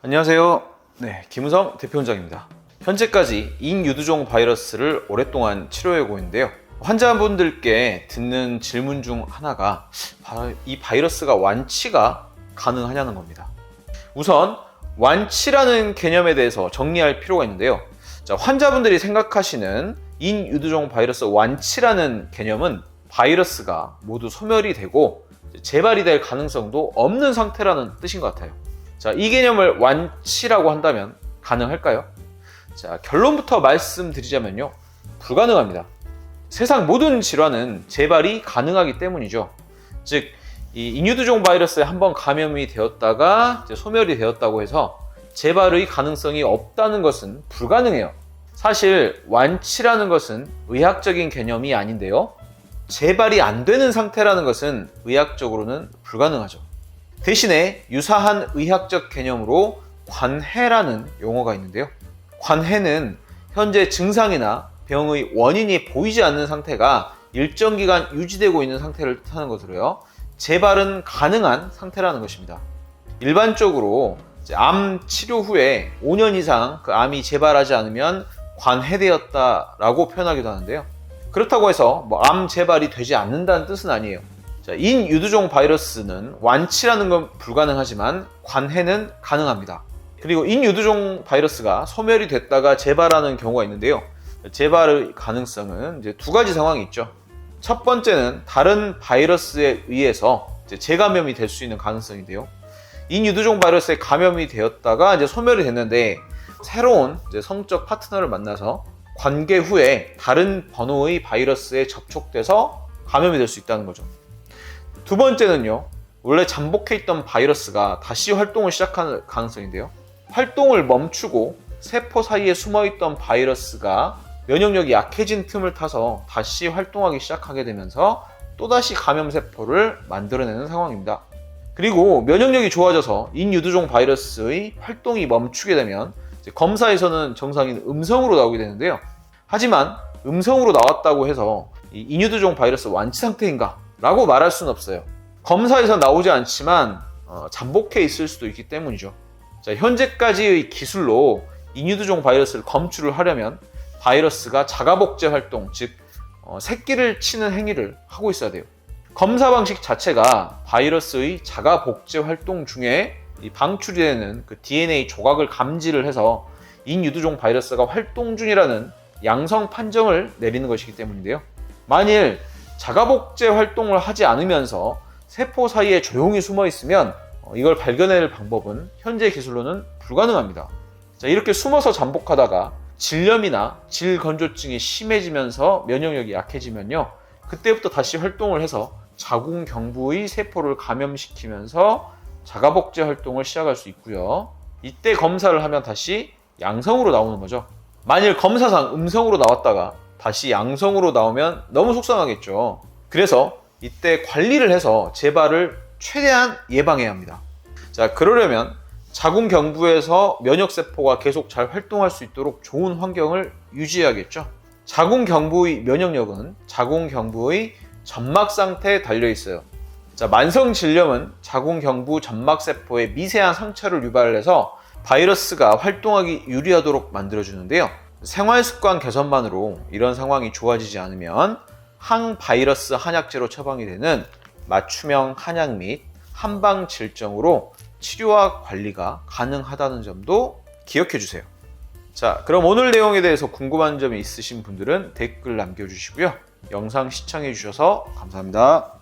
안녕하세요. 네, 김우성 대표원장입니다. 현재까지 인유두종 바이러스를 오랫동안 치료해오고 있는데요. 환자분들께 듣는 질문 중 하나가 이 바이러스가 완치가 가능하냐는 겁니다. 우선 완치라는 개념에 대해서 정리할 필요가 있는데요. 자, 환자분들이 생각하시는 인유두종 바이러스 완치라는 개념은 바이러스가 모두 소멸이 되고 재발이 될 가능성도 없는 상태라는 뜻인 것 같아요. 자, 이 개념을 완치라고 한다면 가능할까요? 자, 결론부터 말씀드리자면요. 불가능합니다. 세상 모든 질환은 재발이 가능하기 때문이죠. 즉, 이 인유두종 바이러스에 한번 감염이 되었다가 소멸이 되었다고 해서 재발의 가능성이 없다는 것은 불가능해요. 사실 완치라는 것은 의학적인 개념이 아닌데요. 재발이 안 되는 상태라는 것은 의학적으로는 불가능하죠. 대신에 유사한 의학적 개념으로 관해라는 용어가 있는데요. 관해는 현재 증상이나 병의 원인이 보이지 않는 상태가 일정 기간 유지되고 있는 상태를 뜻하는 것으로요. 재발은 가능한 상태라는 것입니다. 일반적으로 암 치료 후에 5년 이상 그 암이 재발하지 않으면 관해되었다라고 표현하기도 하는데요. 그렇다고 해서 뭐 암 재발이 되지 않는다는 뜻은 아니에요. 자, 인유두종 바이러스는 완치라는 건 불가능하지만 관해는 가능합니다. 그리고 인유두종 바이러스가 소멸이 됐다가 재발하는 경우가 있는데요. 재발의 가능성은 이제 두 가지 상황이 있죠. 첫 번째는 다른 바이러스에 의해서 재감염이 될 수 있는 가능성인데요. 인유두종 바이러스에 감염이 되었다가 이제 소멸이 됐는데 새로운 성적 파트너를 만나서 관계 후에 다른 번호의 바이러스에 접촉돼서 감염이 될 수 있다는 거죠. 두 번째는요, 원래 잠복해 있던 바이러스가 다시 활동을 시작하는 가능성인데요. 활동을 멈추고 세포 사이에 숨어 있던 바이러스가 면역력이 약해진 틈을 타서 다시 활동하기 시작하게 되면서 또다시 감염세포를 만들어내는 상황입니다. 그리고 면역력이 좋아져서 인유두종 바이러스의 활동이 멈추게 되면 검사에서는 정상인 음성으로 나오게 되는데요. 하지만 음성으로 나왔다고 해서 이 인유두종 바이러스 완치 상태인가? 라고 말할 수는 없어요. 검사에서 나오지 않지만 어, 잠복해 있을 수도 있기 때문이죠. 자, 현재까지의 기술로 인유두종 바이러스를 검출을 하려면 바이러스가 자가복제 활동, 즉 어, 새끼를 치는 행위를 하고 있어야 돼요. 검사 방식 자체가 바이러스의 자가복제 활동 중에 이 방출이 되는 그 DNA 조각을 감지를 해서 인유두종 바이러스가 활동 중이라는 양성 판정을 내리는 것이기 때문인데요. 만일 자가복제 활동을 하지 않으면서 세포 사이에 조용히 숨어 있으면 어, 이걸 발견해낼 방법은 현재 기술로는 불가능합니다. 자, 이렇게 숨어서 잠복하다가 질염이나 질건조증이 심해지면서 면역력이 약해지면요. 그때부터 다시 활동을 해서 자궁경부의 세포를 감염시키면서 자가복제 활동을 시작할 수 있고요. 이때 검사를 하면 다시 양성으로 나오는 거죠. 만일 검사상 음성으로 나왔다가 다시 양성으로 나오면 너무 속상하겠죠. 그래서 이때 관리를 해서 재발을 최대한 예방해야 합니다. 자, 그러려면 자궁 경부에서 면역 세포가 계속 잘 활동할 수 있도록 좋은 환경을 유지해야겠죠. 자궁 경부의 면역력은 자궁 경부의 점막 상태에 달려 있어요. 자, 만성 질염은 자궁 경부 점막 세포에 미세한 상처를 유발해서 바이러스가 활동하기 유리하도록 만들어 주는데요. 생활 습관 개선만으로 이런 상황이 좋아지지 않으면 항바이러스 한약제로 처방이 되는 맞춤형 한약 및 한방 질정으로 치료와 관리가 가능하다는 점도 기억해 주세요. 자, 그럼 오늘 내용에 대해서 궁금한 점이 있으신 분들은 댓글 남겨주시고요. 영상 시청해 주셔서 감사합니다.